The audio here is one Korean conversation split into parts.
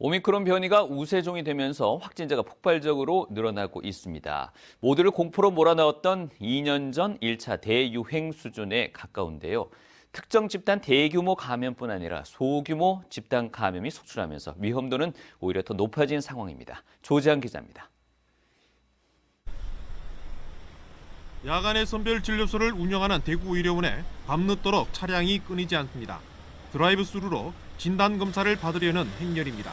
오미크론 변이가 우세종이 되면서 확진자가 폭발적으로 늘어나고 있습니다. 모두를 공포로 몰아넣었던 2년 전 1차 대유행 수준에 가까운데요. 특정 집단 대규모 감염뿐 아니라 소규모 집단 감염이 속출하면서 위험도는 오히려 더 높아진 상황입니다. 조지한 기자입니다. 야간에 선별 진료소를 운영하는 대구 의료원에 밤늦도록 차량이 끊이지 않습니다. 드라이브 스루로 진단 검사를 받으려는 행렬입니다.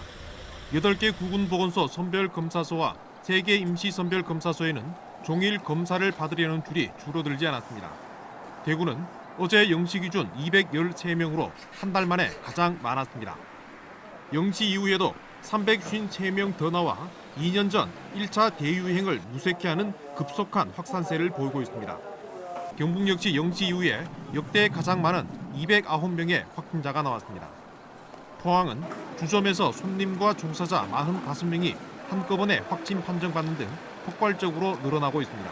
8개 구군 보건소 선별 검사소와 3개 임시 선별 검사소에는 종일 검사를 받으려는 줄이 줄어들지 않았습니다. 대구는 어제 0시 기준 213명으로 한 달 만에 가장 많았습니다. 0시 이후에도 353명 더 나와 2년 전 1차 대유행을 무색해 하는 급속한 확산세를 보이고 있습니다. 경북 역시 0시 이후에 역대 가장 많은 209명의 확진자가 나왔습니다. 포항은 주점에서 손님과 종사자 45명이 한꺼번에 확진 판정받는 등 폭발적으로 늘어나고 있습니다.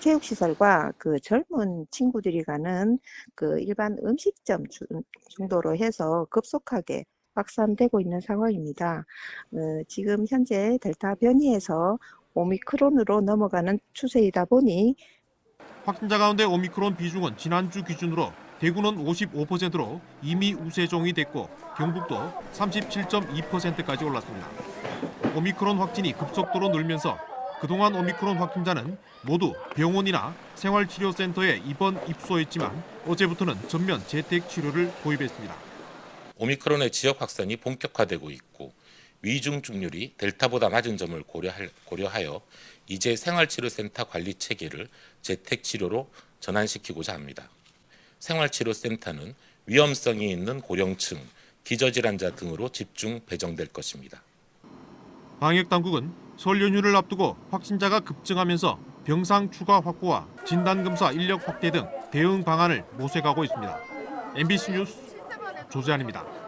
체육시설과 그 젊은 친구들이 가는 그 일반 음식점 주- 정도로 해서 급속하게 확산되고 있는 상황입니다. 어, 지금 현재 델타 변이에서 오미크론으로 넘어가는 추세이다 보니 확진자 가운데 오미크론 비중은 지난주 기준으로 대구는 55%로 이미 우세종이 됐고 경북도 37.2%까지 올랐습니다. 오미크론 확진이 급속도로 늘면서 그동안 오미크론 확진자는 모두 병원이나 생활치료센터에 입원 입소했지만 어제부터는 전면 재택 치료를 도입했습니다. 오미크론의 지역 확산이 본격화되고 있고 위중증률이 델타보다 낮은 점을 고려하여 이제 생활치료센터 관리 체계를 재택 치료로 전환시키고자 합니다. 생활치료센터는 위험성이 있는 고령층, 기저질환자 등으로 집중 배정될 것입니다. 방역 당국은 설 연휴를 앞두고 확진자가 급증하면서 병상 추가 확보와 진단 검사 인력 확대 등 대응 방안을 모색하고 있습니다. MBC 뉴스 조재환입니다.